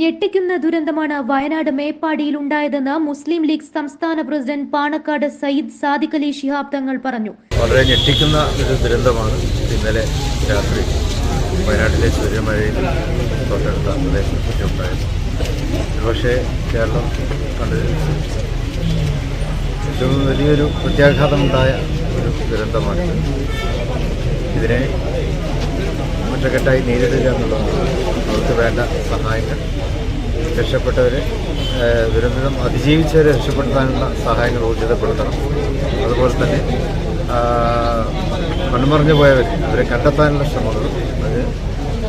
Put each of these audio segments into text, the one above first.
ഞെട്ടിക്കുന്ന ദുരന്തമാണ് വയനാട് മേപ്പാടിയിൽ ഉണ്ടായതെന്ന് മുസ്ലിം ലീഗ് സംസ്ഥാന പ്രസിഡന്റ് പാണക്കാട് സയ്യിദ് സാദിഖ് അലി ശിഹാബ് തങ്ങൾ പറഞ്ഞു. വളരെ ഞെട്ടിക്കുന്ന ഒരു ദുരന്തമാണ് ഇന്നലെ രാത്രി വയനാട്ടിലെ സൂര്യമഴയിൽ തൊട്ടടുത്ത പ്രദേശത്തൊക്കെ ഉണ്ടായത് പക്ഷേ കേരളം ഏറ്റവും വലിയൊരു പ്രത്യാഘാതമുണ്ടായ ഒരു ദുരന്തമാണ് ഇതിനെ ഒറ്റക്കെട്ടായി നേരിടുക എന്നുള്ളതാണ് അവർക്ക് വേണ്ട സഹായങ്ങൾ. രക്ഷപ്പെട്ടവർ ദുരന്തം അതിജീവിച്ചവരെ രക്ഷപ്പെടുത്താനുള്ള സഹായങ്ങൾ ഊർജിതപ്പെടുത്തണം അതുപോലെ തന്നെ ആഹ്, പോയവർ അവരെ കണ്ടെത്താനുള്ള ശ്രമങ്ങൾ അത്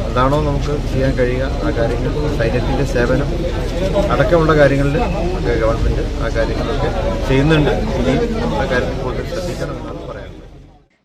എന്താണോ നമുക്ക് ചെയ്യാൻ കഴിയുക? ആ കാര്യങ്ങൾ സൈന്യത്തിന്റെ സേവനം അടക്കമുള്ള കാര്യങ്ങളിൽ ഒക്കെ ഗവൺമെന്റ് ആ കാര്യങ്ങളൊക്കെ ചെയ്യുന്നുണ്ട്. ഇനിയും ആ കാര്യത്തിൽ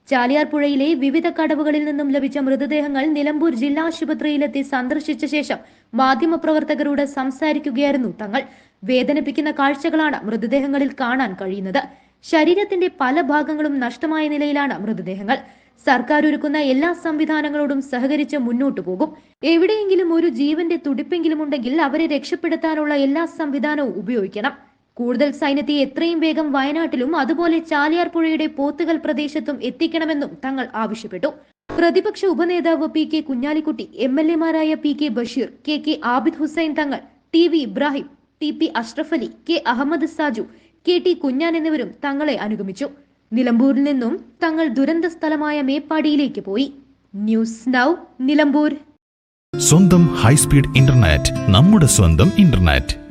ചാലിയാർ പുഴയിലെ വിവിധ കടവുകളിൽ നിന്നും ലഭിച്ച മൃതദേഹങ്ങൾ നിലമ്പൂർ ജില്ലാ ആശുപത്രിയിലെത്തി സന്ദർശിച്ച ശേഷം മാധ്യമപ്രവർത്തകരോട് സംസാരിക്കുകയായിരുന്നു തങ്ങൾ. വേദനിപ്പിക്കുന്ന കാഴ്ചകളാണ് മൃതദേഹങ്ങളിൽ കാണാൻ കഴിയുന്നത്. ശരീരത്തിന്റെ പല ഭാഗങ്ങളും നഷ്ടമായ നിലയിലാണ് മൃതദേഹങ്ങൾ. സർക്കാർ ഒരുക്കുന്ന എല്ലാ സംവിധാനങ്ങളോടും സഹകരിച്ച് മുന്നോട്ടു പോകും. എവിടെയെങ്കിലും ഒരു ജീവന്റെ തുടിപ്പെങ്കിലും ഉണ്ടെങ്കിൽ അവരെ രക്ഷപ്പെടുത്താനുള്ള എല്ലാ സംവിധാനവും ഉപയോഗിക്കണം. കൂടുതൽ സൈന്യത്തെ എത്രയും വേഗം വയനാട്ടിലും അതുപോലെ ചാലിയാർ പുഴയുടെ പോത്തുകൾ പ്രദേശത്തും എത്തിക്കണമെന്നും തങ്ങൾ ആവശ്യപ്പെട്ടു. പ്രതിപക്ഷ ഉപനേതാവ് P K Kunhalikutty M L എമാരായ P K Basheer K K Abid Hussain Thangal T V Ibrahim T P Ashraf Ali K Ahammed Saju K T Kunhan എന്നിവരും തങ്ങളെ അനുഗമിച്ചു. നിലമ്പൂരിൽ നിന്നും തങ്ങൾ ദുരന്ത സ്ഥലമായ മേപ്പാടിയിലേക്ക് പോയി. News now Nilambur. സ്വന്തം ഹൈസ്പീഡ് ഇന്റർനെറ്റ് നമ്മുടെ സ്വന്തം ഇന്റർനെറ്റ്.